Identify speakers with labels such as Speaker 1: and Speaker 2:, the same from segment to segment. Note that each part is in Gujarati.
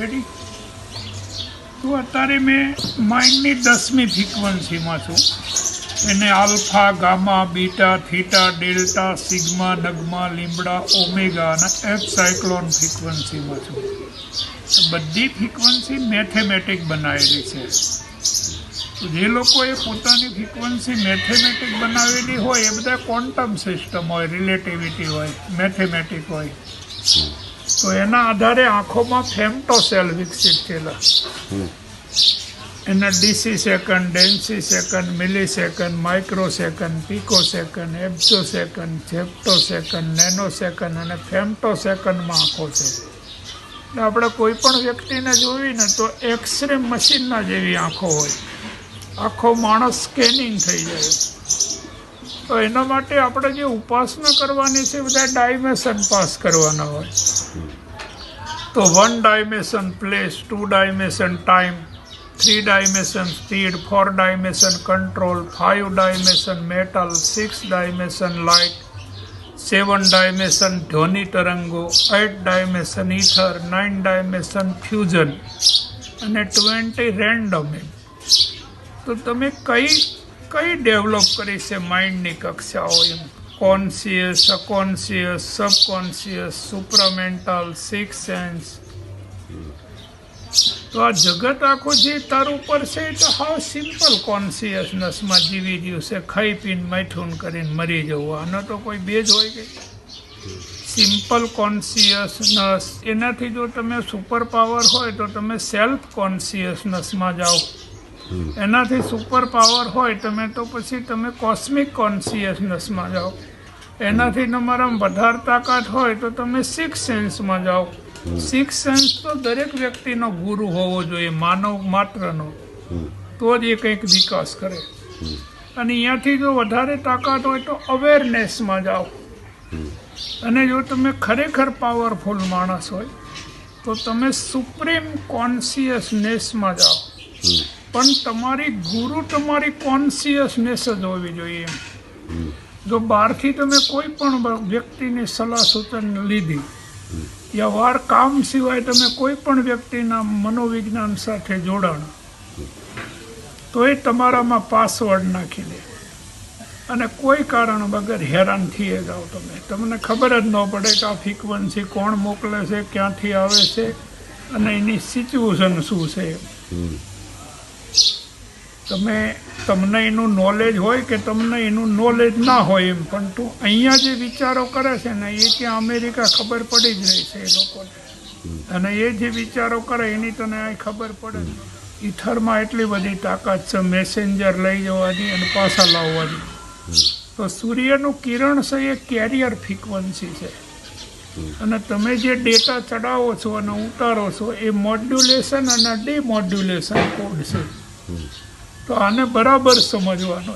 Speaker 1: રેડી તો અત્યારે મેં માઇન્ડની દસમી ફ્રિકવન્સીમાં છું. એને alpha, gamma, beta, theta, delta, sigma, Nagma, લીમડા, ઓમેગા અને એફ સાયક્લોન ફ્રિકવન્સીમાં છું. બધી ફ્રિકવન્સી મેથેમેટિક બનાવેલી છે. જે લોકોએ પોતાની ફ્રિકવન્સી મેથેમેટિક બનાવેલી હોય, એ બધા ક્વોન્ટમ સિસ્ટમ હોય, રિલેટિવિટી હોય, મેથેમેટિક હોય. તો એના આધારે આંખોમાં ફેમ્ટો સેલ વિકસિત થયેલા. એના deci second ડેન્સી second milli second micro second pico second એબ્સો second zepto second nano second અને ફેમ્ટો સેકન્ડમાં આંખો છે. એટલે આપણે કોઈ પણ વ્યક્તિને જોઈને તો એક્સરે મશીનના જેવી આંખો હોય. આખો માણસ સ્કેનિંગ થઈ જાય. તો એના માટે આપણે જે ઉપાસના કરવાની છે બધા ડાયમેશન પાસ કરવાના હોય. તો one dimension place two dimension time three dimension speed four dimension control five dimension metal six dimension light seven dimension ધ્વનિ તરંગો eight dimension ether nine dimension fusion અને ટ્વેન્ટી રેન્ડમ તો તમે કઈ કઈ ડેવલપ કરી છે માઇન્ડની કક્ષાઓ એમ? Conscious unconscious subconscious supramental six sense તો આ જગત આખું જે તારું ઉપર છે તો હાવ સિમ્પલ કોન્સિયસનેસમાં જીવી રહ્યું છે. ખાઈ પીને મૈથુન કરીને મરી જવું. આનો તો કોઈ બેજ હોય કે? સિમ્પલ કોન્સિયસનેસ એનાથી જો તમે સુપર પાવર હોય તો તમે સેલ્ફ કોન્સિયસનેસમાં જાઓ. એનાથી સુપર પાવર હોય, તમે તો પછી તમે કોસ્મિક કોન્સિયસનેસમાં જાઓ. એનાથી તમારામાં વધારે તાકાત હોય તો તમે સિક્સ સેન્સમાં જાઓ. સિક્સ સેન્સ તો દરેક વ્યક્તિનો ગુરુ હોવો જોઈએ, માનવ માત્રનો. તો જ એ કંઈક વિકાસ કરે. અને અહીંયાથી જો વધારે તાકાત હોય તો અવેરનેસમાં જાઓ. અને જો તમે ખરેખર પાવરફુલ માણસ હોય, તો તમે સુપ્રીમ કોન્સિયસનેસમાં જાઓ. પણ તમારી ગુરુ તમારી કોન્શિયસનેસ જ હોવી જોઈએ. જો બહારથી તમે કોઈ પણ વ્યક્તિની સલાહ સૂચન લીધી યા વાર કામ સિવાય તમે કોઈ પણ વ્યક્તિના મનોવિજ્ઞાન સાથે જોડાણ, તો એ તમારામાં પાસવર્ડ નાખી દે. અને કોઈ કારણ વગર હેરાન થઈએ જાઓ તમે. તમને ખબર જ ન પડે કે આ ફ્રીક્વન્સી કોણ મોકલે છે, ક્યાંથી આવે છે, અને એની સિચ્યુએશન શું છે. તમે તમને એનું નોલેજ હોય કે તમને એનું નોલેજ ના હોય એમ, પણ તું અહીંયા જે વિચારો કરે છે ને, એ ત્યાં અમેરિકા ખબર પડી જ રહી છે એ લોકોને. અને એ જે વિચારો કરે, એની તને અહીં ખબર પડે. ઈથરમાં એટલી બધી તાકાત છે મેસેન્જર લઈ જવાની અને પાછા લાવવાની. તો સૂર્યનું કિરણ છે એ કેરિયર ફ્રિકવન્સી છે. અને તમે જે ડેટા ચડાવો છો અને ઉતારો છો, એ મોડ્યુલેશન અને ડિમોડ્યુલેશન કોડ છે? તો આને બરાબર સમજવાનો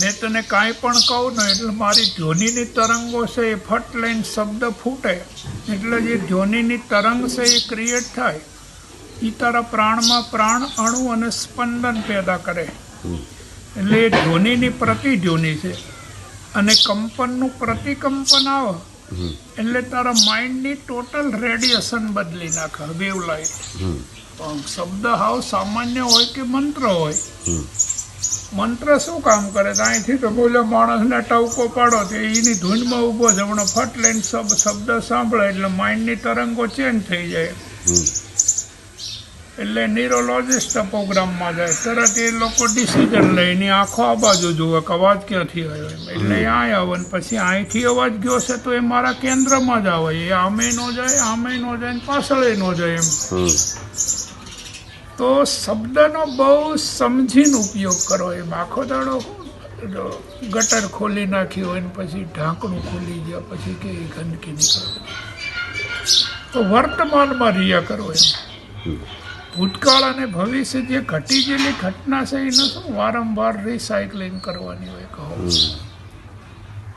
Speaker 1: મેં તને કાંઈ પણ કહું ને એટલે મારી ધ્વનિની તરંગો છે એ ફટ લઈને શબ્દ ફૂટે. એટલે જે ધ્વનિની તરંગ છે એ ક્રિએટ થાય. એ તારા પ્રાણમાં પ્રાણ અણુ અને સ્પંદન પેદા કરે. એટલે એ ધ્વનિની પ્રતિધ્વનિ છે. અને કંપનનું પ્રતિકંપન આવે. એટલે તારા માઇન્ડની ટોટલ રેડિયેશન બદલી નાખે વેવ લાઈટ શબ્દ હાવ સામાન્ય હોય કે મંત્ર હોય? મંત્ર શું કામ કરે? તો અહીંથી તો બોલે માણસને ટવકો પાડો. તો એની ધૂનમાં ઊભો છે હમણાં ફટ લઈને શબ્દ સાંભળે એટલે માઇન્ડની તરંગો ચેન્જ થઈ જાય. એટલે ન્યુરોલોજિસ્ટ પ્રોગ્રામમાં જાય. તરત એ લોકો ડિસિઝન લે. એની આંખો આ બાજુ જુએ કે અવાજ ક્યાંથી આવ્યો એમ. એટલે આય આવે ને પછી અહીંથી અવાજ ગયો છે તો એ મારા કેન્દ્રમાં જ આવે. એ આમે ન જાય આમે ન જાય ને પાછળ ન જાય એમ. તો શબ્દનો બહુ સમજીને ઉપયોગ કરો એમ. આખો દાડો ગટર ખોલી નાખી હોય ને પછી ઢાંકણું ખોલી ગયા પછી કે ગંદકી નીકળે. તો વર્તમાનમાં રહ્યા કરો એમ. ભૂતકાળ અને ભવિષ્ય જે ઘટી ગયેલી ઘટના છે એને શું વારંવાર રિસાયકલિંગ કરવાની હોય કહો.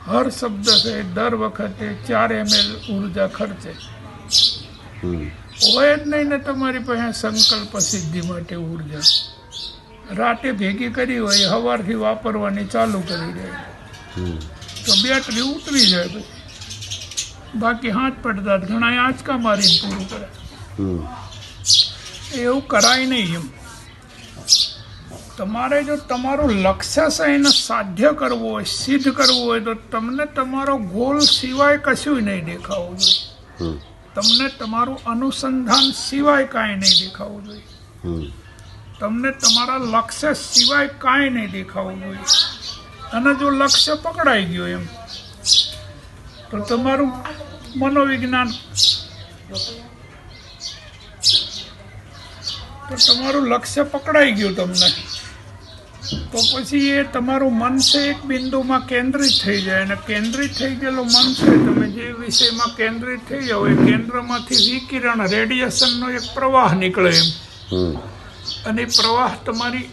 Speaker 1: હર શબ્દ છે દર વખતે ચાર એમએલ ઊર્જા ખર્ચે. હોય જ નહીં ને તમારી પાસે સંકલ્પ સિદ્ધિ માટે ઊર્જા. રાતે ભેગી કરી હોય સવારથી વાપરવાની ચાલુ કરી દે. તો બેટરી ઉતરી જાય પછી. બાકી હાથ પડતા ઘણા આંચકા મારીને પૂરું કરે. એવું કરાય નહીં એમ. તમારે જો તમારું લક્ષ્ય છે એને સાધ્ય કરવું હોય સિદ્ધ કરવું હોય તો તમને તમારો ગોલ સિવાય કશું નહીં દેખાવું જોઈએ. તમને તમારું અનુસંધાન સિવાય કાંઈ નહીં દેખાવું જોઈએ. તમને તમારા લક્ષ્ય સિવાય કાંઈ નહીં દેખાવું જોઈએ. અને જો લક્ષ્ય પકડાઈ ગયું એમ તો તમારું મનોવિજ્ઞાન તો તમારું લક્ષ્ય પકડાઈ ગયું તમને. તો પછી એ તમારું મન છે એક બિંદુમાં કેન્દ્રિત થઈ જાય અને કેન્દ્રિત થઈ ગયેલું મન છે તમે જે વિષયમાં કેન્દ્રિત થઈ જાઓ એ કેન્દ્રમાંથી વિકિરણ રેડિયેશનનો એક પ્રવાહ નીકળે એમ. અને એ પ્રવાહ તમારી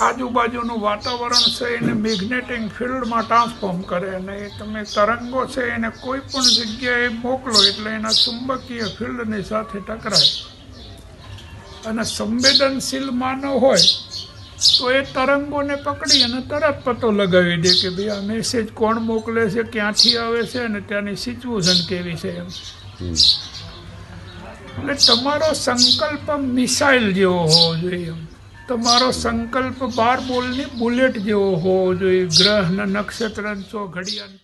Speaker 1: આજુબાજુનું વાતાવરણ છે એને મેગ્નેટિક ફિલ્ડમાં ટ્રાન્સફોર્મ કરે અને એ તમે તરંગો છે એને કોઈ પણ જગ્યાએ મોકલો એટલે એના ચુંબકીય ફિલ્ડની સાથે ટકરાય. અને સંવેદનશીલ માનવ હોય તો એ તરંગોને પકડી અને તરત પતો લગાવી દે કે ભાઈ આ મેસેજ કોણ મોકલે છે ક્યાંથી આવે છે અને ત્યાંની સિચ્યુએશન કેવી છે એમ. એટલે તમારો સંકલ્પ મિસાઇલ જેવો હોવો જોઈએ એમ. તમારો સંકલ્પ બાર બોલની બુલેટ જેવો હોવો જોઈએ. ગ્રહ નક્ષત્ર સો ઘડિયાળ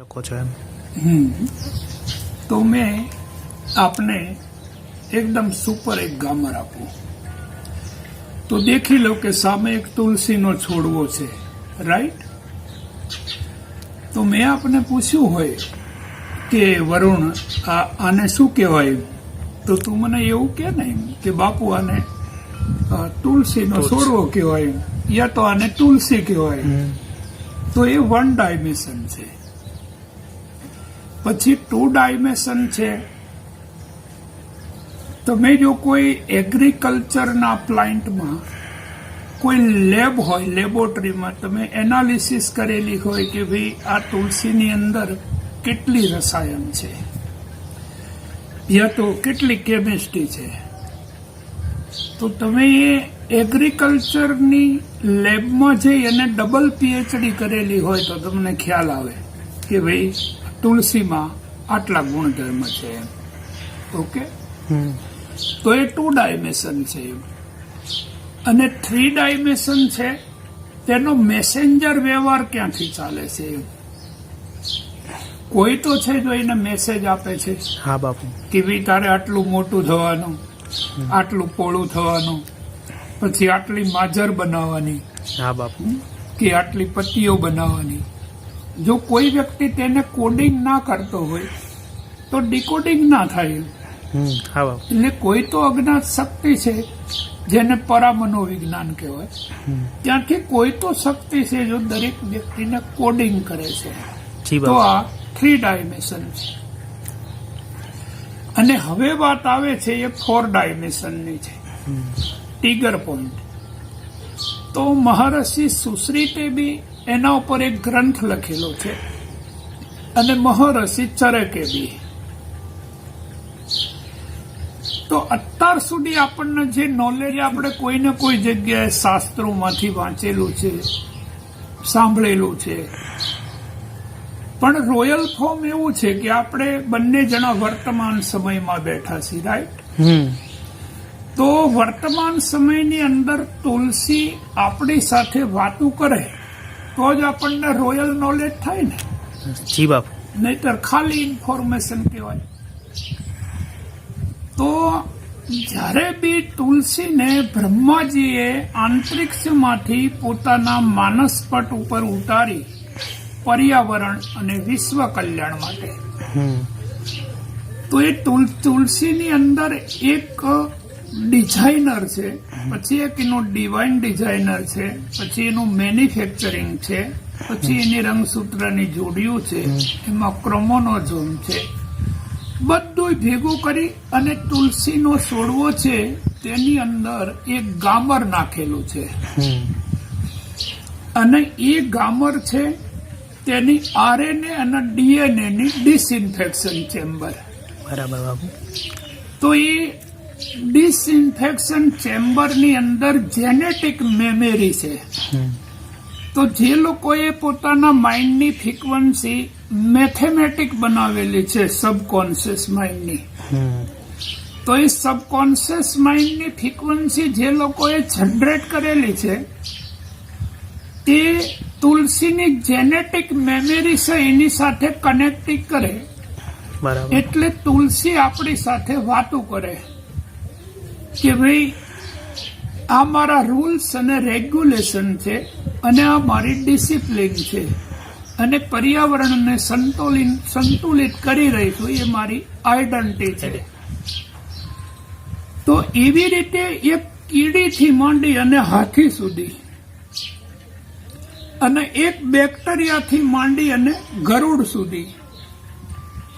Speaker 2: શકો છો એમ.
Speaker 1: તો મેં આપને એકદમ સુપર એક ગામર આપું. તો દેખી લો કે સામે એક તુલસીનો છોડવો છે. રાઈટ તો મેં આપને પૂછ્યું હોય કે વરુણ આ આને શું કહેવાય? તો તું મને એવું કે ને કે બાપુ આને તુલસીનો છોડવો કહેવાય. યા તો આને તુલસી કહેવાય. તો એ વન ડાયમેન્શન છે. પછી ટુ ડાયમેન્શન છે. તમે જો કોઈ એગ્રીકલ્ચરના પ્લાન્ટમાં કોઈ લેબ હોય લેબોરેટરીમાં તમે એનાલિસિસ કરેલી હોય કે ભાઈ આ તુલસીની અંદર કેટલી રસાયણ છે? યા તો કેટલી કેમિસ્ટ્રી છે? તો તમે એ એગ્રીકલ્ચરની લેબમાં જઈ અને ડબલ પીએચડી કરેલી હોય તો તમને ખ્યાલ આવે કે ભાઈ તુલસીમાં આટલા ગુણધર્મ છે ઓકે? તો એ ટુ ડાયમેન્શન છે અને થ્રી ડાયમેન્શન છે તેનો મેસેન્જર વ્યવહાર ક્યાંથી ચાલે છે કોઈ તો છે જો એને મેસેજ આપે છે.
Speaker 2: હા બાપુ.
Speaker 1: કે ભાઈ તારે આટલું મોટું થવાનું આટલું પોળું થવાનું પછી આટલી માજર બનાવવાની
Speaker 2: હા બાપુ.
Speaker 1: કે આટલી પટ્ટીઓ બનાવવાની. જો કોઈ વ્યક્તિ તેને કોડિંગ ના કરતો હોય તો ડીકોડિંગ ના થાય.
Speaker 2: હા
Speaker 1: એટલે કોઈ તો અજ્ઞાત શક્તિ છે જેને પરામનોવિજ્ઞાન કહેવાય. ત્યાંથી કોઈ તો શક્તિ છે જો દરેક વ્યક્તિને કોડિંગ કરે છે. તો આ થ્રી ડાયમેન્શન છે. અને હવે વાત આવે છે એ ફોર ડાયમેન્શનની છે. ટીગર પોઈન્ટ તો મહર્ષિ સુશ્રીતે બી એના ઉપર એક ગ્રંથ લખેલો છે. અને મહર્ષિ ચરકે બી તો અત્યાર સુધી આપણને જે નોલેજ આપણે કોઈને કોઈ જગ્યાએ શાસ્ત્રોમાંથી વાંચેલું છે સાંભળેલું છે. પણ રોયલ ફોર્મ એવું છે કે આપણે બંને જણા વર્તમાન સમયમાં બેઠા છીએ રાઈટ તો વર્તમાન સમયની અંદર તુલસી આપણી સાથે વાતું કરે. તો જ આપણને રોયલ નોલેજ થાય ને.
Speaker 2: જી બાપુ.
Speaker 1: નહીતર ખાલી ઇન્ફોર્મેશન કહેવાય. તો જ્યારે બી તુલસીને બ્રહ્માજીએ આંતરિક્ષમાંથી પોતાના માનસપટ ઉપર ઉતારી પર્યાવરણ અને વિશ્વ કલ્યાણ માટે.
Speaker 2: હમ.
Speaker 1: તો એ તુલ તુલસીની અંદર એક ડિઝાઇનર છે. પછી એક એનું ડિવાઇન ડિઝાઇનર છે. પછી એનું મેન્યુફેક્ચરિંગ છે. પછી એની રંગસૂત્રની જોડીઓ છે. એમાં ક્રોમોનોઝોમ છે. બધું ભેગું કરી અને તુલસીનો છોડવો છે તેની અંદર એક ગામર નાખેલું છે. અને એ ગામર છે તેની આરએનએ અને ડીએનએ ની ડિસઇન્ફેક્શન ચેમ્બર
Speaker 2: બરાબર બાબુ
Speaker 1: તો એ ડિસઇન્ફેક્શન ચેમ્બરની અંદર જેનેટિક મેમરી છે. તો જે લોકોએ પોતાના માઇન્ડની ફ્રીક્વન્સી મેથેમેટિક બનાવેલી છે સબકોન્શિયસ માઇન્ડની. તો એ સબકોન્શિયસ માઇન્ડની ફ્રીક્વન્સી જે લોકોએ જનરેટ કરેલી છે તે તુલસીની જેનેટિક મેમરી છે એની સાથે કનેક્ટિંગ કરે. એટલે તુલસી આપણી સાથે વાતો કરે. કે ભાઈ, આ મારા રૂલ્સ અને રેગ્યુલેશન છે અને આ મારી ડિસિપ્લિન છે અને પર્યાવરણને સંતુલિત સંતુલિત કરી રહી છું, એ મારી આઈડેન્ટિટી છે. તો એવી રીતે એક કીડીથી માંડી અને હાથી સુધી અને એક બેક્ટેરિયાથી માંડી અને ગરુડ સુધી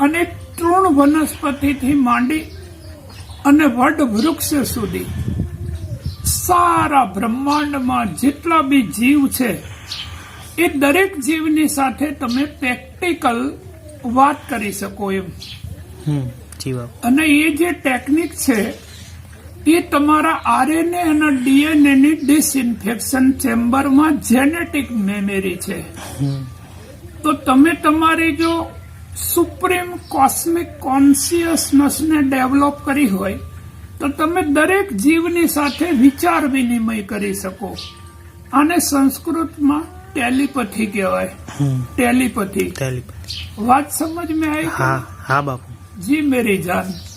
Speaker 1: અને તૃણ વનસ્પતિથી માંડી અને વડ વૃક્ષ સુધી. સારા બ્રહ્માંડમાં જેટલા બી જીવ છે એ દરેક જીવની સાથે તમે પ્રેક્ટિકલ વાત કરી શકો એમ. અને એ જે ટેકનિક છે એ તમારા આરએનએ અને ડીએનએ ની ડિસઇન્ફેક્શન ચેમ્બરમાં જેનેટિક મેમરી છે. તો તમે તમારી જો સુપ્રીમ કોસ્મિક કોન્સિયસનેસને ડેવલપ કરી હોય તો તમે દરેક જીવની સાથે વિચાર વિનિમય કરી શકો. આને સંસ્કૃતમાં ટેલિપથી કહેવાય. ટેલિપથી.
Speaker 2: ટેલિપથી.
Speaker 1: વાત સમજ મેં આવી
Speaker 2: હા હા બાપુ.
Speaker 1: જી મેરી જાન.